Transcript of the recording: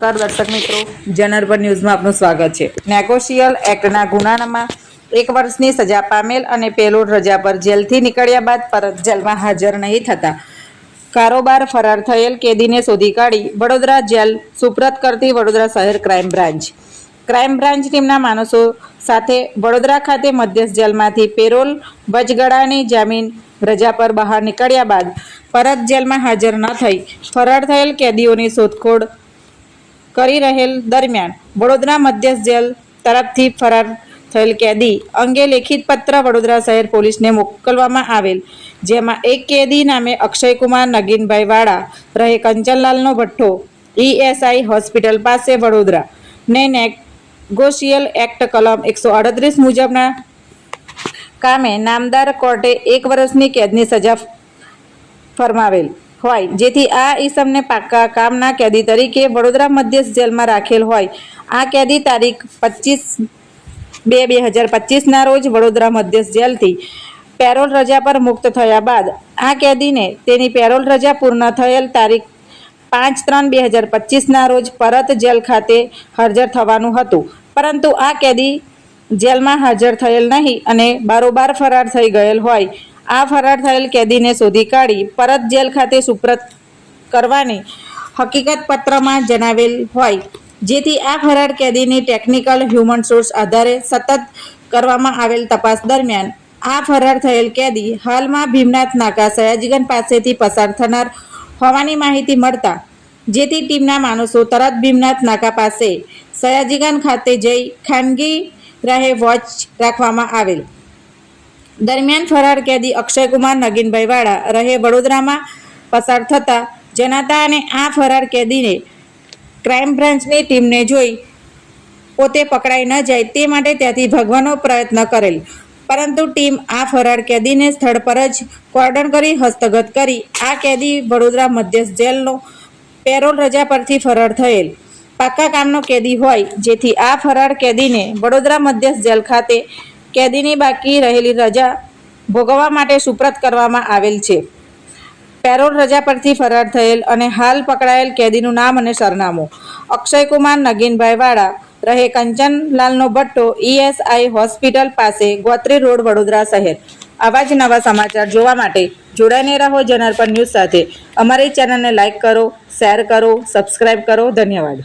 નમસ્કાર દર્શક મિત્રો. જનરપર ન્યૂઝમાં આપનું સ્વાગત છે. નેગોશિયલ એક્ટના ગુનામાં એક વર્ષની સજા પામેલ અને પેલોડ રજા પર જેલથી નીકળ્યા બાદ પરત જેલમાં હાજર નહીં થતા. કારોબાર ફરાર થયેલ કેદીને શોધી કાઢી વડોદરા જેલ સુપ્રત કરતી વડોદરા શહેર ક્રાઇમ બ્રાન્ચ. ક્રાઇમ બ્રાન્ચ ટીમના માણસો સાથે વડોદરા ખાતે મધ્યસ્થ જેલમાંથી પેરોલ, વચગાળાની જામીન રજા પર બહાર નીકળ્યા બાદ પરત જેલમાં હાજર ન થઈ ફરાર થયેલ કેદીઓની શોધખોળ કરી રહેલ દરમિયાન વડોદરા મધ્યસ્થ જેલ તરફથી ફરાર થયેલ કેદી અંગે લેખિત પત્ર વડોદરા શહેર પોલીસને મોકલવામાં આવેલ, જેમાં એક કેદી નામે અક્ષયકુમાર, નગીનભાઈ વાળા રહે કંચનલાલનો ભઠ્ઠો ઈએસઆઈ હોસ્પિટલ પાસે વડોદરા. ને નેગોશિયલ એક્ટ કલમ એકસો અડત્રીસ મુજબના કામે નામદાર કોર્ટે એક વર્ષની કેદની સજા ફરમાવેલ. હોય. જેથી આ ઈસમને પાક્કા કામના કેદી તરીકે વડોદરા મધ્યસ્થ જેલમાં રાખેલ હોય. આ કેદી તારીખ પચીસ બે બે હજાર પચીસના રોજ વડોદરા મધ્ય જેલથી પેરોલ રજા પર મુક્ત થયા બાદ આ કેદીને તેની પેરોલ રજા પૂર્ણ થયેલ તારીખ પાંચ ત્રણ બે હજાર પચીસના રોજ પરત જેલ ખાતે હાજર થવાનું હતું. પરંતુ આ કેદી જેલમાં હાજર થયેલ નહીં અને બારોબાર ફરાર થઈ ગયેલ હોય. આ ફરાર થયેલ કેદીને શોધી કાઢી પરત જેલ ખાતે સુપ્રત કરવાની હકીકત પત્રમાં જણાવેલ હોય. જેથી આ ફરાર કેદીની ટેકનિકલ હ્યુમન સોર્સ આધારે સતત કરવામાં આવેલ તપાસ દરમિયાન આ ફરાર થયેલ કેદી હાલમાં ભીમનાથ નાકા સયાજીગંજ પાસેથી પસાર થનાર હોવાની માહિતી મળતા જેથી ટીમના માણસો તરત ભીમનાથ નાકા પાસે સયાજીગંજ ખાતે જઈ ખાનગી રહે વોચ રાખવામાં આવેલ. દરમિયાન ફરાર કેદી અક્ષયકુમાર નગીનભાઈ વાળા રહે વડોદરામાં પસાર થતા જનાતા અને આ ફરાર કેદીને ક્રાઇમ બ્રાન્ચની ટીમને જોઈ પોતે પકડાઈ ન જાય તે માટે ત્યાંથી ભગવાનો પ્રયત્ન કરેલ. પરંતુ ટીમ આ ફરાર કેદીને સ્થળ પર જ કોર્ડન કરી હસ્તગત કરી. આ કેદી વડોદરા મધ્યસ્થ જેલનો પેરોલ રજા પરથી ફરાર થયેલ. પાક્કા કામનો કેદી હોય જેથી આ ફરાર કેદીને વડોદરા મધ્યસ્થ જેલ ખાતે કેદીની બાકી રહેલી રજા ભોગવવા માટે સુપ્રત કરવામાં આવેલ છે. પેરોલ રજા પરથી ફરાર થયેલ અને હાલ પકડાયેલ કેદીનું નામ અને સરનામું. અક્ષયકુમાર નગીનભાઈ વાળા રહે કંચનલાલનો ભટ્ટો ઈએસઆઈ હોસ્પિટલ પાસે ગોત્રી રોડ વડોદરા શહેર. આવા જ નવા સમાચાર જોવા માટે જોડાઈને રહો જનરપર ન્યૂઝ સાથે. અમારી ચેનલને લાઇક કરો, શેર કરો સબસ્ક્રાઈબ કરો. ધન્યવાદ.